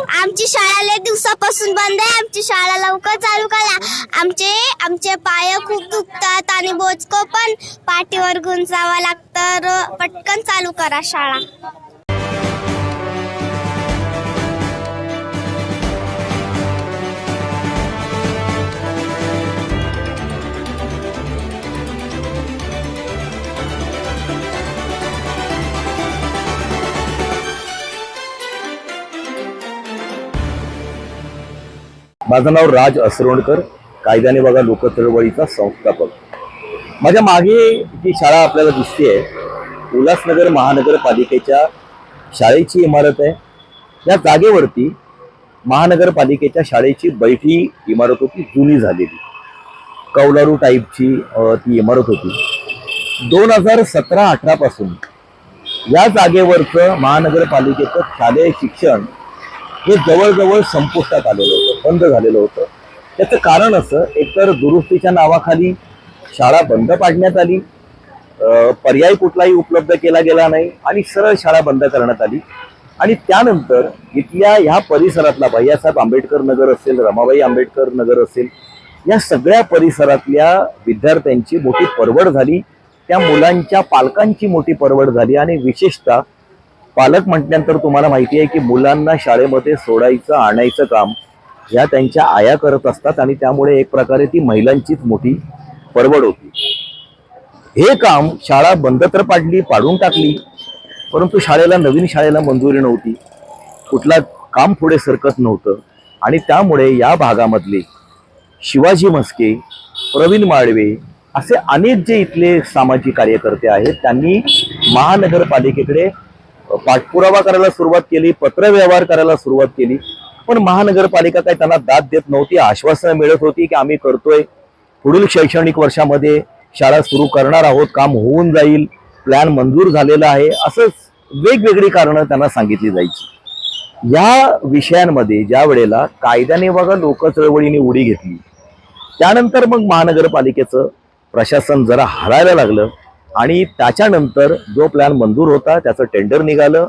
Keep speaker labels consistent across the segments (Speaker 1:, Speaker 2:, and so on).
Speaker 1: आमची शाळा लय दिवसापासून बंद आहे. आमची शाळा लवकर चालू करा. आमचे आमचे पाय खूप दुखतात आणि बोचको पण पाठीवर गुंजावं लागतं. पटकन चालू करा शाळा.
Speaker 2: माझं नाव राज असरोणकर कायद्याने बघा लोक चळवळीचा संस्थापक. माझ्या मागे जी शाळा आपल्याला दिसते उल्हासनगर महानगरपालिकेच्या शाळेची इमारत आहे. या जागेवरती महानगरपालिकेच्या शाळेची बैठी इमारत होती जुनी झालेली. कौलारू टाईपची ती इमारत होती. दोन हजार सतरा अठरापासून या जागेवरचं महानगरपालिकेचं शालेय शिक्षण हे जवळजवळ संपुष्टात आलेलं होतं बंद झालेलं होतं. त्याचं कारण असं एकतर दुरुस्तीच्या नावाखाली शाळा बंद पाडण्यात आली पर्याय कुठलाही उपलब्ध केला गेला नाही आणि सरळ शाळा बंद करण्यात आली. आणि त्यानंतर इथल्या ह्या परिसरातला भैयासाहेब आंबेडकर नगर असेल रमाबाई आंबेडकर नगर असेल या सगळ्या परिसरातल्या विद्यार्थ्यांची मोठी परवड झाली. त्या मुलांच्या पालकांची मोठी परवड झाली आणि विशेषतः पालक म्हटल्यानंतर तुम्हाला माहिती आहे की मुलांना शाळेमध्ये सोडायचं आणायचं काम ह्या त्यांच्या आया करत असतात आणि त्यामुळे एक प्रकारे ती महिलांचीच मोठी परवड होती. हे काम शाळा बंद तर पाडली पाडून टाकली परंतु शाळेला नवीन शाळेला मंजुरी नव्हती. कुठला काम पुढे सरकत नव्हतं. आणि त्यामुळे या भागामधले शिवाजी म्हस्के प्रवीण माळवे असे अनेक जे इथले सामाजिक कार्यकर्ते आहेत त्यांनी महानगरपालिकेकडे पाठपुरावा करायला सुरुवात केली पत्रव्यवहार करायला सुरुवात केली. पण महानगरपालिका काही त्यांना दाद देत नव्हती आश्वासनं मिळत होती की आम्ही करतोय. पुढील शैक्षणिक वर्षामध्ये शाळा सुरू करणार आहोत काम होऊन जाईल प्लॅन मंजूर झालेला आहे असंच वेगवेगळी कारणं त्यांना सांगितली जायची. या विषयांमध्ये ज्या वेळेला कायद्याने बघा लोक चळवळीने उडी घेतली. त्यानंतर मग महानगरपालिकेचं प्रशासन जरा हरायला लागलं. आणि त्याच्यानंतर जो प्लॅन मंजूर होता त्याचं टेंडर निघालं.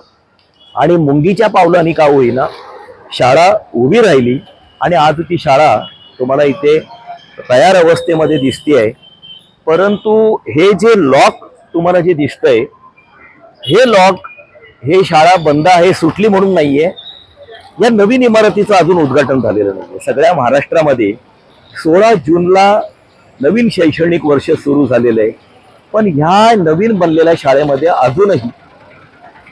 Speaker 2: आणि मुंगीच्या पावलांनी का होईना शाळा उभी राहिली. आणि आज ती शाळा तुम्हाला इथे तयार अवस्थेमध्ये दिसते आहे परंतु हे जे लॉक तुम्हाला जे दिसतंय हे लॉक हे शाळा बंद आहे सुटली म्हणून नाही आहे या नवीन इमारतीचं अजून उद्घाटन झालेलं नाही सगळ्या महाराष्ट्रामध्ये सोळा जूनला नवीन शैक्षणिक वर्ष सुरू झालेलं आहे. पण ह्या नवीन बनलेल्या शाळेमध्ये अजूनही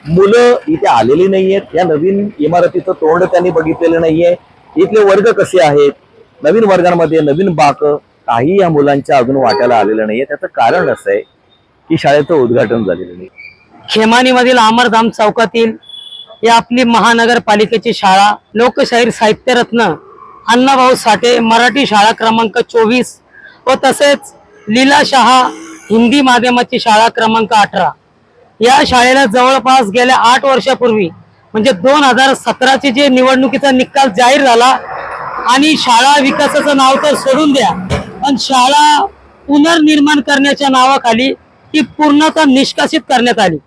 Speaker 2: मुलं इथे आलेली नाहीयेत. या नवीन इमारतीचं तोंड त्यांनी बघितलेलं नाहीये. इथले वर्ग कसे आहेत? नवीन वर्गांमध्ये नवीन बाक काही या मुलांच्या अजून वाट्याला आलेलं नाहीये. त्याचं कारण असं आहे की शाळेचं उद्घाटन झालेलं नाही.
Speaker 3: खेमानीमधील अमरधाम चौकातील ही आपली महानगरपालिकेची शाळा लोकशाहीर साहित्यरत्न अण्णाभाऊ साठे मराठी शाळा क्रमांक चोवीस व तसेच लीला शहा हिंदी माध्यमाची शाळा क्रमांक अठरा. या शाळेला जवळपास गेल्या आठ वर्षापूर्वी म्हणजे दोन हजार सतराचे जे निवडणुकीचा निकाल जाहीर झाला आणि शाळा विकासाचं नाव तर सोडून द्या पण शाळा पुनर्निर्माण करण्याच्या नावाखाली ती पूर्णतः निष्कासित करण्यात आली.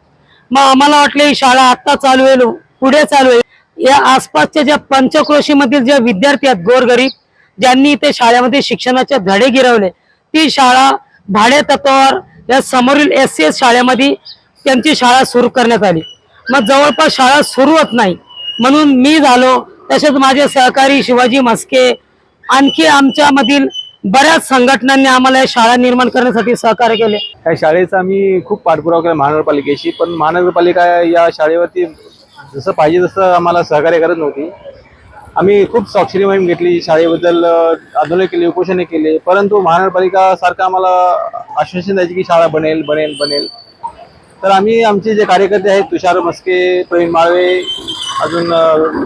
Speaker 3: मग आम्हाला वाटले ही शाळा आत्ता चालू आहे पुढे चालू आहे या आसपासच्या ज्या पंचक्रोशीमधील ज्या विद्यार्थी आहेत गोरगरीब ज्यांनी ते शाळेमध्ये शिक्षणाचे धडे गिरवले ती शाळा भाडे तत्वावर या समोरील एस सी एस शाळेमध्ये त्यांची शाळा सुरू करण्यात आली. मग जवळपास शाळा सुरू होत नाही. म्हणून मी झालो. तसेच माझे सहकारी शिवाजी मस्के आणखी आमच्यामधील बऱ्याच संघटनांनी आम्हाला या शाळा निर्माण करण्यासाठी सहकार्य केले.
Speaker 4: या शाळेचा आम्ही खूप पाठपुरावा केला महानगरपालिकेशी. पण महानगरपालिका या शाळेवरती जसं पाहिजे तसं आम्हाला सहकार्य करत नव्हती. आम्ही खूप साक्षरी मोहीम घेतली शाळेबद्दल आंदोलन केले उपोषणे केले. परंतु महानगरपालिका सारखं आम्हाला आश्वासन द्यायचे की शाळा बनेल बनेल बनेल. तर आम्ही आमचे जे कार्यकर्ते आहेत तुषार मस्के प्रवीण माळवे अजून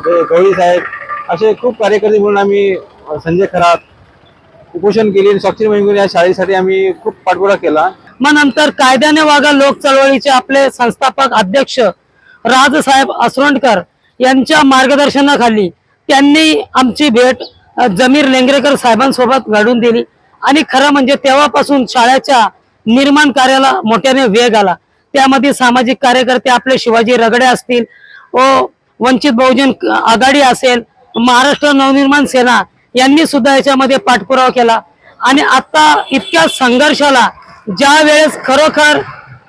Speaker 4: गवळी साहेब असे खूप कार्यकर्ते म्हणून आम्ही संजय खरात उपोषण केली आणि स्वाक्षरी मोहीम केली या शाळेसाठी आम्ही खूप पाठपुरा केला.
Speaker 3: मग नंतर कायद्याने वागा लोक चळवळीचे आपले संस्थापक अध्यक्ष राजसाहेब असरोंडकर यांच्या मार्गदर्शनाखाली त्यांनी आमची भेट जमीर लेंगरेकर साहेबांसोबत घडून दिली. आणि खरं म्हणजे तेव्हापासून शाळेच्या निर्माण कार्याला मोठ्याने वेग आला. त्यामध्ये सामाजिक कार्यकर्ते आपले शिवाजी रगडे असतील व वंचित बहुजन आघाडी असेल महाराष्ट्र नवनिर्माण सेना यांनी सुद्धा याच्यामध्ये पाठपुरावा केला. आणि आता इतक्या संघर्षाला ज्या वेळेस खरोखर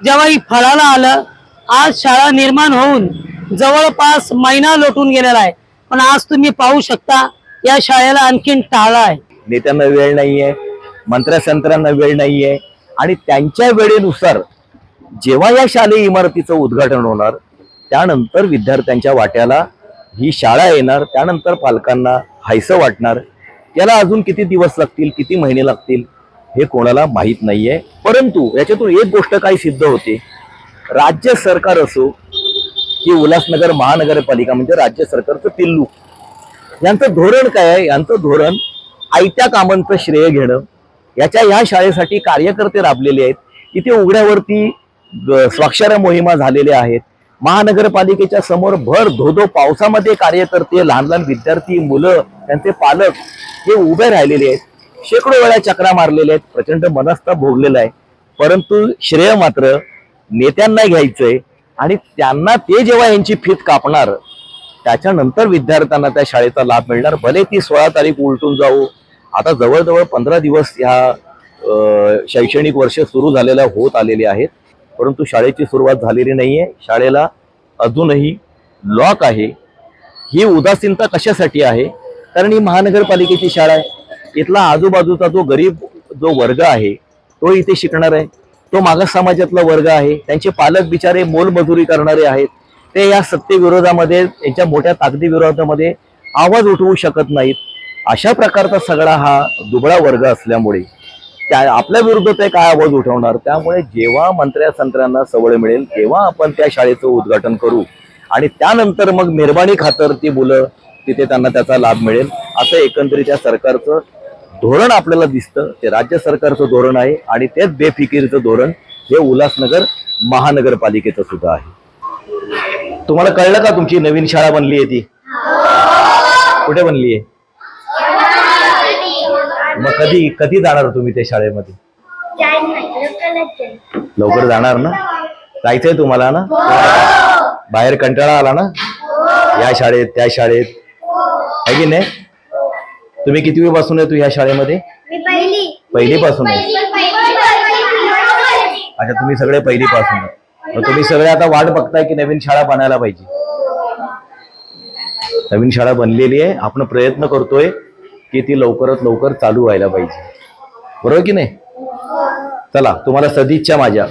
Speaker 3: जेव्हा ही फळाला आलं आज शाळा निर्माण होऊन जवळपास महिना लोटून गेलेला आहे. पण आज तुम्ही पाहू शकता या शाळेला आणखीन टाळा आहे.
Speaker 2: नेत्यांना वेळ नाहीये मंत्रसंत्रांना वेळ नाहीये आणि त्यांच्या वेळेनुसार जेव्हा या शालेय इमारतीचं उद्घाटन होणार त्यानंतर विद्यार्थ्यांच्या वाट्याला ही शाळा येणार त्यानंतर पालकांना हायसं वाटणार याला अजून किती दिवस लागतील किती महिने लागतील हे कोणाला माहीत नाहीये. परंतु याच्यातून एक गोष्ट काय सिद्ध होते. राज्य सरकार असो की उल्हासनगर महानगरपालिका म्हणजे राज्य सरकारचं पिल्लू. यांचं धोरण काय आहे? यांचं धोरण आयत्या कामांचं श्रेय घेणं. याच्या ह्या शाळेसाठी कार्यकर्ते राबलेले आहेत. इथे उघड्यावरती स्वाक्षर स्वाक्षऱ्या मोहिमा झालेल्या आहेत. महानगरपालिकेच्या समोर भर धोधो पावसामध्ये कार्यकर्ते लहान लहान विद्यार्थी मुलं त्यांचे पालक हे उभे राहिलेले आहेत. शेकडो वेळा चक्रा मारलेल्या आहेत. प्रचंड मनस्ताप भोगलेला आहे. परंतु श्रेय मात्र नेत्यांना घ्यायचंय. आणि त्यांना ते जेव्हा यांची फीत कापणार त्याच्यानंतर विद्यार्थ्यांना त्या शाळेचा लाभ मिळणार. भले ती सोळा तारीख उलटून जाऊ. आता जवळजवळ पंधरा दिवस ह्या शैक्षणिक वर्ष सुरू झालेल्या होत आलेले आहेत. परंतु शाळेची सुरुवात झालेली नाही आहे शाळेला अजूनही लॉक आहे. ही उदासीनता कशासाठी आहे? कारण ही महानगरपालिकेची शाळा आहे. इथला आजूबाजूचा जो गरीब जो वर्ग आहे तो इथे शिकणार आहे. तो मागास समाजातला वर्ग आहे त्यांचे पालक बिचारे मोलमजुरी करणारे आहेत ते या सत्तेविरोधामध्ये यांच्या मोठ्या ताकदी विरोधामध्ये आवाज उठवू शकत नाहीत. अशा प्रकारचा सगळा हा दुबळा वर्ग असल्यामुळे त्या आपल्या विरुद्ध ते काय आवाज उठवणार? त्यामुळे जेव्हा मंत्र्या संत्र्यांना सवय मिळेल तेव्हा आपण त्या शाळेचं उद्घाटन करू. आणि त्यानंतर मग निर्माणी खातर ती मुलं तिथे त्यांना त्याचा लाभ मिळेल असं एकंदरीत या सरकारचं धोरण आपल्याला दिसतं ते राज्य सरकारचं धोरण आहे आणि तेच बेफिकिरीचं धोरण हे उल्हासनगर महानगरपालिकेचं सुद्धा आहे. तुम्हाला कळलं का तुमची नवीन शाळा बनली आहे ती? कुठे बनली आहे? मग कधी कधी जाणार तुम्ही त्या शाळेमध्ये? लवकर जाणार ना? जायचंय तुम्हाला ना? बाहेर कंटाळा आला ना? या शाळेत त्या शाळेत. आहे की नाही? तुम्ही कितवी पासून आहे तू या शाळेमध्ये? पहिली. पासून अच्छा तुम्ही सगळे पहिली पासून तुम्ही सगळे आता वाट बघताय की नवीन शाळा बनायला पाहिजे. नवीन शाळा बनलेली आहे. आपण प्रयत्न करतोय की ती लवकरात लवकर चालू व्हायला पाहिजे. बरोबर की नाही? चला तुम्हाला सदिच्छा माझ्या.